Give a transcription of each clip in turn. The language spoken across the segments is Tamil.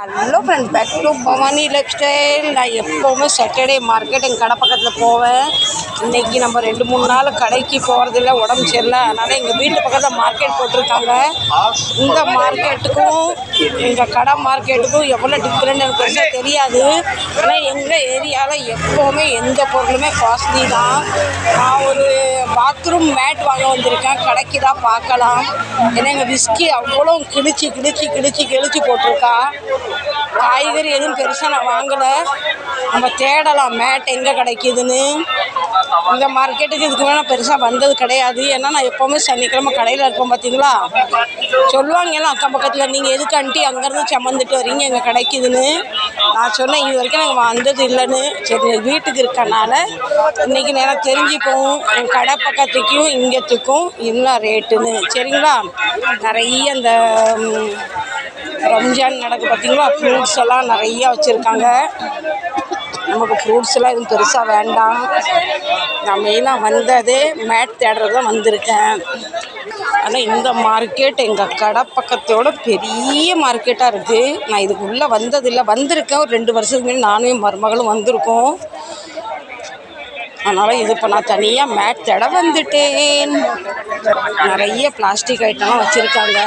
Hello friend back to Bhavani life style நான் எப்போவுமே சாட்டர்டே மார்க்கெட் எங்கள் கடை பக்கத்தில் போவேன். இன்றைக்கி நம்ம ரெண்டு மூணு நாள் கடைக்கு போகிறதில்ல உடம்பு சரியில்லை. அதனால் எங்கள் வீட்டு பக்கத்தில் மார்க்கெட் போட்டிருக்காங்க. இந்த மார்க்கெட்டுக்கும் எங்கள் கடை மார்க்கெட்டுக்கும் எவ்வளோ டிஃப்ரெண்ட் எனக்கு பெருசாக தெரியாது. ஆனால் எங்கள் ஏரியாவில் எப்போவுமே எந்த பொருளுமே காஸ்ட்லி தான். நான் ஒரு பாத்ரூம் மேட் வாங்க வந்திருக்கேன். கடைக்கு தான் பார்க்கலாம். ஏன்னா எங்கள் விஸ்கி அவ்வளோ கிழிச்சு கிழிச்சு கிழிச்சு கிழிச்சு போட்டிருக்கா. காய்கறி எதுவும் பெருசாக நான் வாங்கலை. நம்ம தேடலாம் மேட் எங்கே கிடைக்குதுன்னு. இந்த மார்க்கெட்டுக்கு இதுக்கு மேலே பெருசாக வந்தது கிடையாது. ஏன்னா நான் எப்போவுமே சனிக்கிழமை கடையில் இருப்பேன் பார்த்தீங்களா சொல்லுவாங்க எல்லாம் அக்கம் பக்கத்தில் நீங்கள் எதுக்கு அண்டி அங்கேருந்து சம்மந்துட்டு வரீங்க? எங்கள் கிடைக்குதுன்னு. நான் சொன்னேன் இது வரைக்கும் நாங்கள் வந்தது இல்லைன்னு. சரி வீட்டுக்கு இருக்கனால இன்றைக்கி நேரம் தெரிஞ்சுப்போம். என் கடை பக்கத்துக்கும் இங்கத்துக்கும் என்ன ரேட்டுன்னு சரிங்களா? நிறைய இந்த ரம்ஜான் நடக்கு பார்த்தீங்களா? ஃப்ரூட்ஸ் எல்லாம் நிறைய வச்சுருக்காங்க. நமக்கு ஃப்ரூட்ஸ் எல்லாம் எதுவும் பெருசாக வேண்டாம். நான் மெயினாக வந்ததே மேட் தேடுறது தான் வந்திருக்கேன். ஆனால் இந்த மார்க்கெட் எங்கள் கடை பக்கத்தோட பெரிய மார்க்கெட்டாக இருக்குது நான் இதுக்குள்ளே வந்ததில்லை. வந்திருக்கேன். ஒரு ரெண்டு வருஷத்துக்கு முன்னாடி நானும் மருமகளும் வந்திருக்கோம். அதனால் இது இப்போ நான் தனியாக மேட் தேட வந்துட்டேன். நிறைய பிளாஸ்டிக் ஐட்டம்லாம் வச்சுருக்காங்க.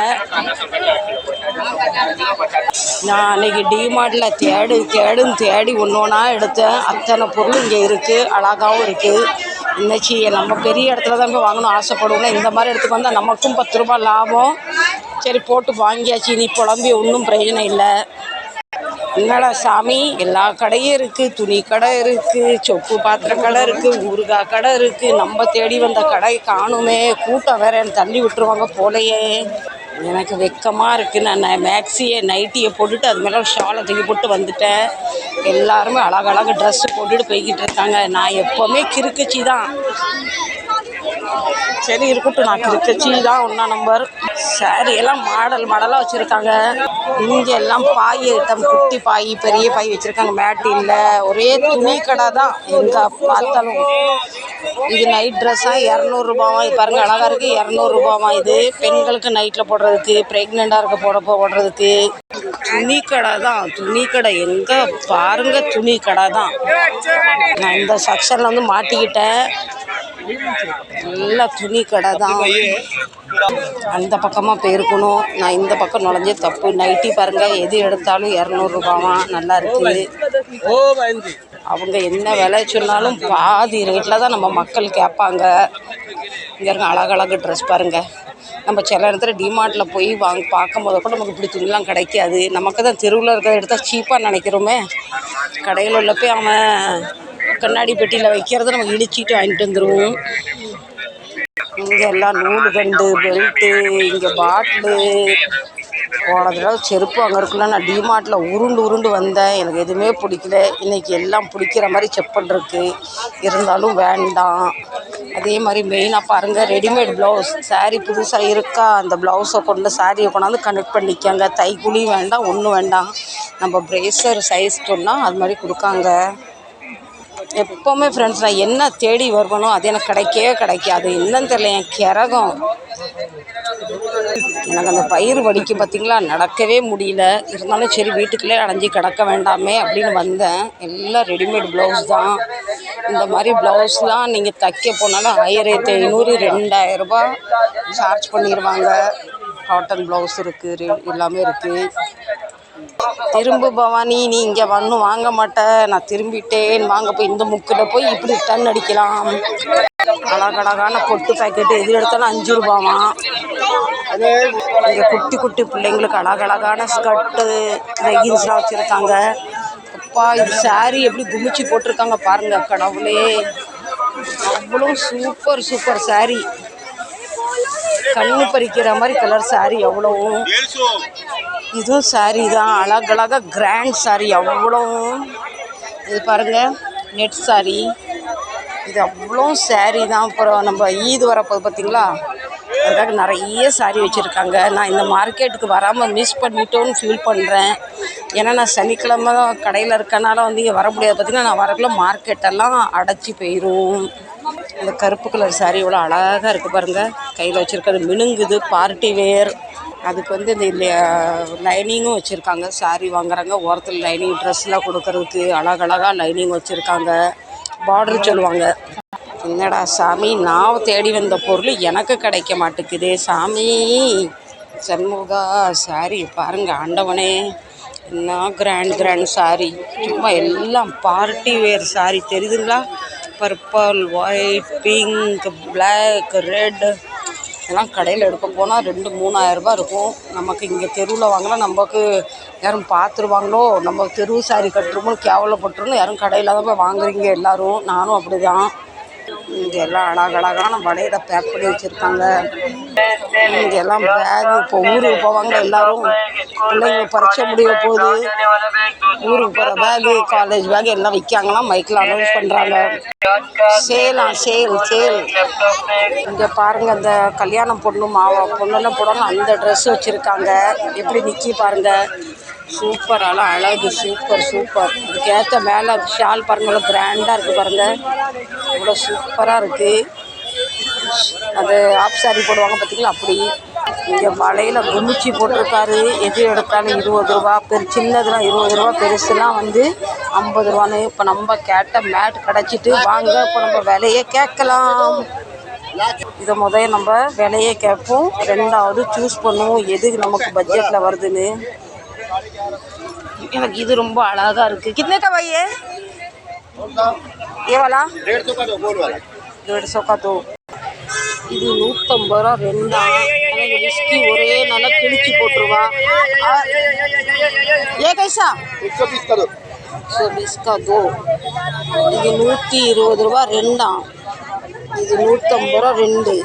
நான் அன்னைக்கு டிமார்ட்டில் தேடு தேடுன்னு தேடி ஒன்று ஒன்றா எடுத்தேன். அத்தனை பொருள் இங்கே இருக்குது அழகாகவும் இருக்குது இன்னைக்கு நம்ம பெரிய இடத்துல தான் போய் வாங்கணும் ஆசைப்படுவோம் இந்த மாதிரி இடத்துக்கு வந்தால் நமக்கும் பத்து ரூபாய் லாபம். சரி போட்டு வாங்கியாச்சு. நீ புலம்பி ஒன்றும் பிரயோஜனம் இல்லை. என்னடா சாமி? எல்லா கடையும் இருக்குது துணி கடை இருக்குது சொப்பு பாத்திர கடை இருக்குது ஊறுகாய் கடை இருக்குது நம்ம தேடி வந்த கடை காணுமே. கூட்டம் வேற தள்ளி விட்டுருவாங்க போலையே. எனக்கு வெக்கமாக இருக்குது நான் மேக்ஸியை நைட்டியை போட்டுட்டு அது மேலே ஷாலை தூக்கி போட்டு வந்துட்டேன். எல்லாருமே அழகழகாக ட்ரெஸ்ஸு போட்டுட்டு போய்கிட்டு இருக்காங்க. நான் எப்போவுமே கிறுக்கச்சி தான். சரி இருக்கட்டும் நான் கிறுக்கச்சி தான் ஒன்றா நம்பர் சாரி எல்லாம் மாடல் மாடலாக வச்சுருக்காங்க. இங்கே எல்லாம் பாய் ஐட்டம் குட்டி பாய் பெரிய பாய் வச்சுருக்காங்க. மேட் இல்லை ஒரே துணி கடை தான். எங்கே பார்த்தாலும். இது நைட் ட்ரெஸ்ஸாக இரநூறுபாவா இது பாருங்கள் அழகாக இருக்குது இரநூறுபாவா இது. பெண்களுக்கு நைட்டில் போடுறதுக்கு ப்ரெக்னெண்ட்டாக இருக்க போட போடுறதுக்கு. துணி கடை தான். துணி கடை எங்கே? பாருங்க துணி கடை தான். நான் இந்த செக்ஷனில் வந்து மாட்டிக்கிட்டேன். நல்லா துணி கடை தான். அந்த பக்கமாக போயிருக்கணும். நான் இந்த பக்கம் நுழைஞ்சே தப்பு. நைட்டி பாருங்கள் எது எடுத்தாலும் இரநூறுபாவாம் நல்லா இருக்குது அவங்க என்ன விலை சொன்னாலும் பாதி ரேட்டில் தான் நம்ம மக்கள் கேட்பாங்க. இங்கே இருக்க அழகழகு ட்ரெஸ் பாருங்கள் நம்ம சில இடத்துல டிமார்ட்டில் போய் வாங்க பார்க்கும்போது கூட நமக்கு இப்படி துணிலாம் கிடைக்காது. நமக்கு தான் தெருவில் இருக்கிறத எடுத்தால் சீப்பாக நினைக்கிறோமே. கடையில் உள்ள போய் அவன் கண்ணாடி பெட்டியில் வைக்கிறத நம்ம இடிச்சிட்டு வாங்கிட்டு வந்துடுவோம் இங்கே எல்லாம் நூலு கண்டு பெல்ட்டு இங்கே பாட்டிலு. போன தடவை செருப்பு அங்கே இருக்குல்ல நான் டிமார்ட்டில் உருண்டு உருண்டு வந்தேன். எனக்கு எதுவுமே பிடிக்கல. இன்றைக்கி எல்லாம் பிடிக்கிற மாதிரி செப்பல் இருக்குது இருந்தாலும் வேண்டாம். அதே மாதிரி மெயினாக பாருங்கள் ரெடிமேட் ப்ளவுஸ் சாரீ புதுசாக இருக்கா? அந்த ப்ளவுஸை கொண்டு சாரியை கொண்டாந்து கனெக்ட் பண்ணிக்காங்க. தைக்குழியும் வேண்டாம் ஒன்றும் வேண்டாம். நம்ம பிரேசர் சைஸ் சொன்னால் அது மாதிரி கொடுக்காங்க. எப்போவுமே ஃப்ரெண்ட்ஸ் நான் என்ன தேடி வருவனோ அது எனக்கு கிடைக்கவே கிடைக்காது. என்னன்னு தெரியல என் கிறகம் எனக்கு அந்த பயிர் வடிக்கும் பார்த்தீங்களா நடக்கவே முடியல. இருந்தாலும் சரி வீட்டுக்குள்ளே அடைஞ்சி கிடக்க வேண்டாமே அப்படின்னு வந்தேன். எல்லாம் ரெடிமேட் ப்ளவுஸ் தான். இந்த மாதிரி ப்ளவுஸ்லாம் நீங்கள் தைக்க போனாலும் ஆயிரத்தி ஐநூறு ரெண்டாயிரரூபா சார்ஜ் பண்ணிடுவாங்க காட்டன் ப்ளவுஸ் இருக்குது எல்லாமே இருக்குது திரும்ப பவானி நீ இங்கே ஒன்றும் வாங்க மாட்ட. நான் திரும்பிட்டேன். வாங்க போய் இந்த முக்கில் போய் இப்படி டன் அடிக்கலாம். அழகழகான பொட்டு பேக்கெட்டு எது எடுத்தாலும் அஞ்சு ரூபாவா இங்கே குட்டி குட்டி பிள்ளைங்களுக்கு அழகழகான ஸ்கர்ட்டு லெகின்ஸ்லாம் வச்சுருக்காங்க. அப்பா இது saree எப்படி குமிச்சு போட்டிருக்காங்க பாருங்க கடவுளே. அவ்வளோ சூப்பர் சூப்பர் saree. கண்ணு பறிக்கிற மாதிரி கலர் saree எவ்வளவும் இதுவும் சாரீ தான். அழகழகாக கிராண்ட் saree. அவ்வளோவும் இது பாருங்க நெட் saree. இது அவ்வளோ சாரீ தான். அப்புறம் நம்ம ஈது வரப்போது பார்த்தீங்களா அதுக்காக நிறைய saree வச்சுருக்காங்க. நான் இந்த மார்க்கெட்டுக்கு வராமல் மிஸ் பண்ணிட்டோன்னு ஃபீல் பண்ணுறேன் ஏன்னா நான் சனிக்கிழமை கடையில் இருக்கனால வந்து இங்கே வர முடியாது. பார்த்தீங்கன்னா நான் வரக்குள்ள மார்க்கெட்டெல்லாம் அடைச்சி போயிடும் இந்த கருப்பு கலர் saree இவ்வளோ அழகாக இருக்குது பாருங்கள் கையில் வச்சுருக்கிறது மினுங்குது பார்ட்டி வேர் அதுக்கு வந்து இந்த லைனிங்கும் வச்சுருக்காங்க. saree வாங்குறாங்க. ஓரத்தில் லைனிங் ட்ரெஸ்லாம் கொடுக்கறதுக்கு அழகழகாக லைனிங் வச்சுருக்காங்க. பார்டர் சொல்லுவாங்க. என்னடா சாமி நான் தேடி வந்த பொருள் எனக்கு கிடைக்க மாட்டேங்குதே சாமி. சண்முகா சாரி பாருங்கள் ஆண்டவனே. என்ன கிராண்ட் கிராண்ட் சாரி சும்மா எல்லாம் பார்ட்டி வேர் சாரி தெரியுதுங்களா? Purple white pink black red இதெல்லாம் கடையில் எடுக்க போனால் ரெண்டு மூணாயிரரூபா இருக்கும். நமக்கு இங்கே தெருவில் வாங்கினா நமக்கு யாரும் பார்த்துருவாங்களோ நம்ம தெரு சாரி கட்டுறோமோ? கேவலப்பட்டுருமோ யாரும் கடையில் தான் போய் வாங்குறீங்க எல்லோரும். நானும் அப்படி தான் இங்கே எல்லாம் அழகழகான வடையில பேக் பண்ணி வச்சுருக்காங்க. இங்கே எல்லாம் பேகு இப்போ ஊருக்கு போவாங்க எல்லாரும். பிள்ளைங்க பறிச்ச முடிய போகுது. ஊருக்கு போகிற பேகு காலேஜ் பேக் எல்லாம் விற்காங்களாம் மைக்கில் அனௌன்ஸ் பண்ணுறாங்க சேலா சேல் சேல். இங்கே பாருங்க அந்த கல்யாணம் பொண்ணு மாவா பொண்ணுலாம் போடணும். அந்த ட்ரெஸ் வச்சுருக்காங்க. எப்படி நிற்கி பாருங்க. சூப்பர் அழ அழகு சூப்பர் சூப்பர். இதுக்கேற்ற மேலே ஷால் பாருங்க கிராண்டாக இருக்குது பாருங்கள் இவ்வளோ சூப்பராக இருக்குது அது ஆப் சாரி போடுவாங்க பார்த்திங்களா அப்படி. இங்கே வலையில் குமிச்சி போட்டிருக்காரு. எது எடுத்தாலும் இருபது ரூபா பெரு சின்னதுலாம் இருபது ரூபா பெருசுலாம் வந்து ஐம்பது ரூபான்னு. இப்போ நம்ம கேட்ட மேட் கிடச்சிட்டு வாங்க இப்போ நம்ம விலையை கேட்கலாம். இதை முதல்ல நம்ம விலையை கேட்போம். ரெண்டாவது சூஸ் பண்ணுவோம் எது நமக்கு பட்ஜெட்டில் வருதுன்னு. எனக்கு இது ரொம்ப அழகா இருக்கு. कितने का भाई है ये वाला डेढ़ सौ का दो गोल वाला डेढ़ सौ का दो இது நூற்றம்பது ரூபா ரெண்டா எனக்கு விஸ்கி ஒரே நல்லா கிழிச்சு போட்டுருவா. ஏ கைசா ஸோ பிஸ்கா தோ இது நூற்றி இருபது ரூபா ரெண்டாம் இது நூற்றம்பது ரூபா ரெண்டு.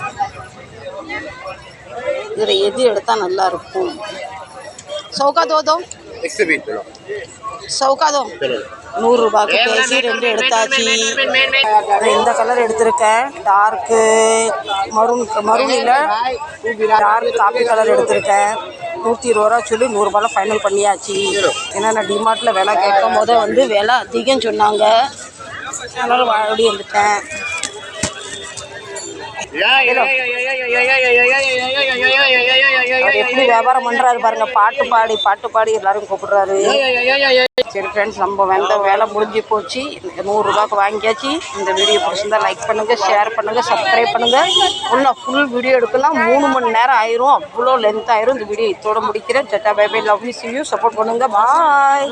இதில் எது எடுத்தால் நல்லா இருக்கும்? சௌகா தோதோ எக்ஸிபிட் சவுக்கா தான் பேசி ரெண்டு எடுத்தாச்சு. இந்த கலர் எடுத்திருக்கேன் டார்க்கு மருண் மருணில் டார்க் காப்பி கலர் எடுத்திருக்கேன். நூற்றி இருபது ரூபா சொல்லி நூறுரூபாயில் ஃபைனல் பண்ணியாச்சு. ஏன்னா நான் டிமார்ட்டில் விலை கேட்கும் போதே வந்து விலை அதிகம் சொன்னாங்க. அதனால் வாடி வந்துட்டேன். எப்படி வியாபாரம் பண்ணுறாரு பாருங்க. பாட்டு பாடி பாட்டு பாடி எல்லாரும் கூப்பிடுறாரு. சரி ஃப்ரெண்ட்ஸ் நம்ம வந்த வேலை முடிஞ்சு போச்சு. நூறுரூபாய்க்கு வாங்கியாச்சு. இந்த வீடியோ பிடிச்சிருந்தா லைக் பண்ணுங்கள் ஷேர் பண்ணுங்கள் சப்ஸ்கிரைப் பண்ணுங்கள் ஃபுல்லாக ஃபுல் வீடியோ எடுக்கலாம் மூணு மணி நேரம் ஆயிரும். அவ்வளோ லென்த் ஆயிரும். இந்த வீடியோ இதோட முடிக்கிறேன். சட்டா bye bye love you see you support பண்ணுங்கள் பாய்